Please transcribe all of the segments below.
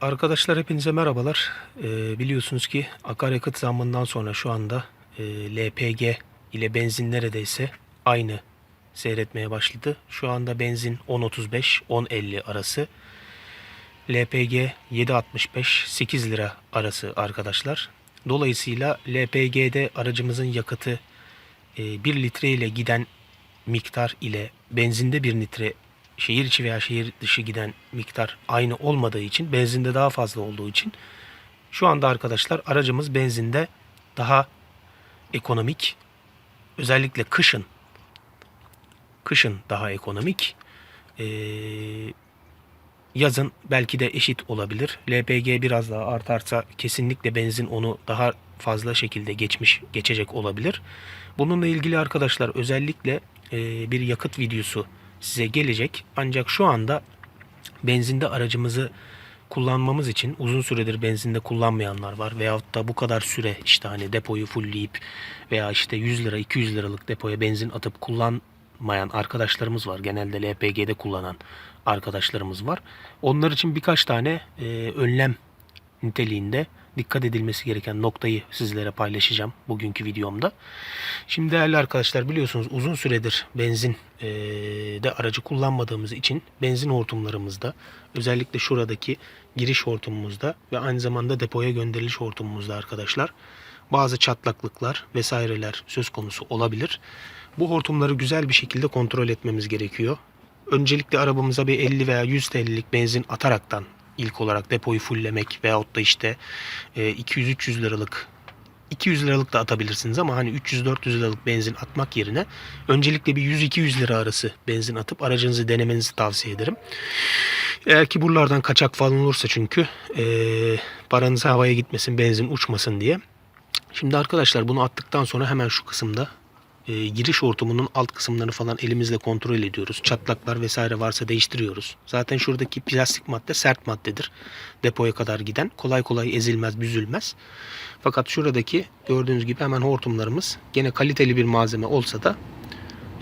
Arkadaşlar hepinize merhabalar. Ee, biliyorsunuz ki akaryakıt zammından sonra şu anda e, LPG ile benzin neredeyse aynı seyretmeye başladı. Şu anda benzin 10.35-10.50 arası. LPG 7.65 8 lira arası arkadaşlar. Dolayısıyla LPG'de aracımızın yakıtı e, 1 litre ile giden miktar ile benzinde 1 litre şehir içi veya şehir dışı giden miktar aynı olmadığı için benzinde daha fazla olduğu için şu anda arkadaşlar aracımız benzinde daha ekonomik özellikle kışın kışın daha ekonomik Ee, yazın belki de eşit olabilir. LPG biraz daha artarsa kesinlikle benzin onu daha fazla şekilde geçmiş geçecek olabilir. Bununla ilgili arkadaşlar özellikle e, bir yakıt videosu size gelecek. Ancak şu anda benzinde aracımızı kullanmamız için uzun süredir benzinde kullanmayanlar var veyahut da bu kadar süre işte hani depoyu fullleyip veya işte 100 lira 200 liralık depoya benzin atıp kullanmayan arkadaşlarımız var. Genelde LPG'de kullanan arkadaşlarımız var. Onlar için birkaç tane e, önlem niteliğinde dikkat edilmesi gereken noktayı sizlere paylaşacağım bugünkü videomda. Şimdi değerli arkadaşlar biliyorsunuz uzun süredir benzin e, de aracı kullanmadığımız için benzin hortumlarımızda özellikle şuradaki giriş hortumumuzda ve aynı zamanda depoya gönderiliş hortumumuzda arkadaşlar bazı çatlaklıklar vesaireler söz konusu olabilir. Bu hortumları güzel bir şekilde kontrol etmemiz gerekiyor. Öncelikle arabamıza bir 50 veya 100 TL'lik benzin ataraktan ilk olarak depoyu fulllemek veyahut da işte e, 200-300 liralık 200 liralık da atabilirsiniz ama hani 300-400 liralık benzin atmak yerine öncelikle bir 100-200 lira arası benzin atıp aracınızı denemenizi tavsiye ederim. Eğer ki buralardan kaçak falan olursa çünkü e, paranız havaya gitmesin benzin uçmasın diye. Şimdi arkadaşlar bunu attıktan sonra hemen şu kısımda e, giriş hortumunun alt kısımlarını falan elimizle kontrol ediyoruz. Çatlaklar vesaire varsa değiştiriyoruz. Zaten şuradaki plastik madde sert maddedir. Depoya kadar giden. Kolay kolay ezilmez, büzülmez. Fakat şuradaki gördüğünüz gibi hemen hortumlarımız gene kaliteli bir malzeme olsa da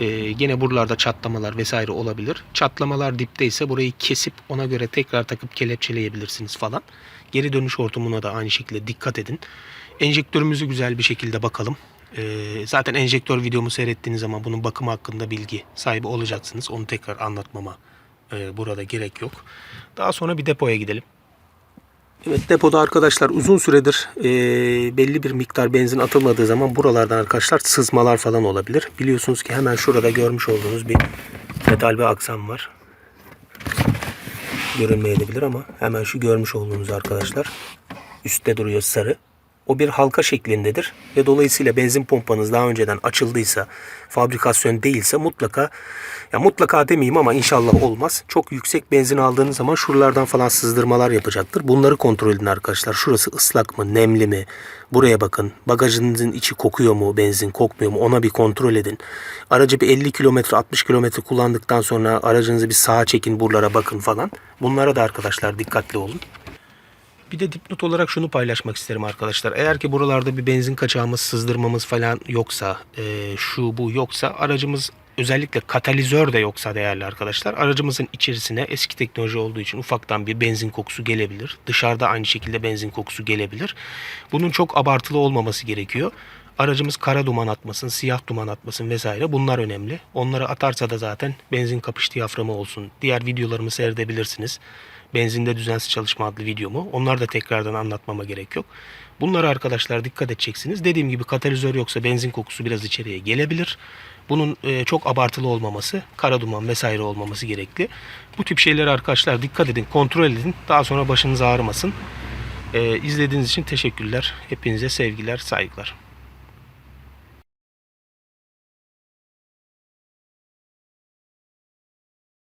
e, gene buralarda çatlamalar vesaire olabilir. Çatlamalar dipte ise burayı kesip ona göre tekrar takıp kelepçeleyebilirsiniz falan. Geri dönüş hortumuna da aynı şekilde dikkat edin. Enjektörümüzü güzel bir şekilde bakalım. Ee, zaten enjektör videomu seyrettiğiniz zaman bunun bakımı hakkında bilgi sahibi olacaksınız. Onu tekrar anlatmama e, burada gerek yok. Daha sonra bir depoya gidelim. Evet depoda arkadaşlar uzun süredir e, belli bir miktar benzin atılmadığı zaman buralardan arkadaşlar sızmalar falan olabilir. Biliyorsunuz ki hemen şurada görmüş olduğunuz bir metal bir aksam var. Görünmeyebilir ama hemen şu görmüş olduğunuz arkadaşlar üstte duruyor sarı. O bir halka şeklindedir ve dolayısıyla benzin pompanız daha önceden açıldıysa, fabrikasyon değilse mutlaka ya mutlaka demeyeyim ama inşallah olmaz. Çok yüksek benzin aldığınız zaman şuralardan falan sızdırmalar yapacaktır. Bunları kontrol edin arkadaşlar. Şurası ıslak mı, nemli mi? Buraya bakın. Bagajınızın içi kokuyor mu, benzin kokmuyor mu? Ona bir kontrol edin. Aracı bir 50 kilometre, 60 kilometre kullandıktan sonra aracınızı bir sağa çekin, buralara bakın falan. Bunlara da arkadaşlar dikkatli olun. Bir de dipnot olarak şunu paylaşmak isterim arkadaşlar. Eğer ki buralarda bir benzin kaçağımız, sızdırmamız falan yoksa, e, şu bu yoksa aracımız özellikle katalizör de yoksa değerli arkadaşlar aracımızın içerisine eski teknoloji olduğu için ufaktan bir benzin kokusu gelebilir. Dışarıda aynı şekilde benzin kokusu gelebilir. Bunun çok abartılı olmaması gerekiyor. Aracımız kara duman atmasın, siyah duman atmasın vesaire bunlar önemli. Onları atarsa da zaten benzin kapış diyaframı olsun. Diğer videolarımı seyredebilirsiniz. Benzinde düzensiz çalışma adlı videomu. Onlar da tekrardan anlatmama gerek yok. Bunlara arkadaşlar dikkat edeceksiniz. Dediğim gibi katalizör yoksa benzin kokusu biraz içeriye gelebilir. Bunun e, çok abartılı olmaması, kara duman vesaire olmaması gerekli. Bu tip şeylere arkadaşlar dikkat edin, kontrol edin. Daha sonra başınız ağrımasın. E, izlediğiniz için teşekkürler. Hepinize sevgiler, saygılar.